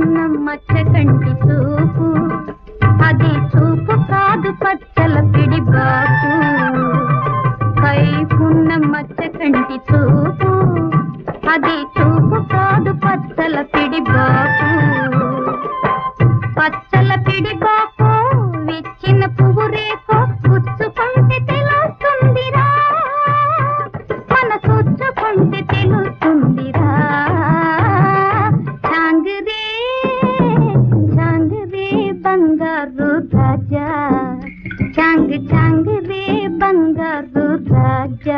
ఉన్న మచ్చ కంటి చూపు. అది చూపు కాదు పచ్చల పిడి బాపు. కైపున్న మచ్చ కంటి చూపు. అది చూపు కాదు పచ్చల పిడి బాపు. పచ్చల పిడి బాపు విచ్చిన పువ్వు రేపు ಬಂಗಾರು ರಾಜ ಚಾಂಗ್ ಚಾಂಗ್ ರೇ ಬಂಗಾರು ರಾಜ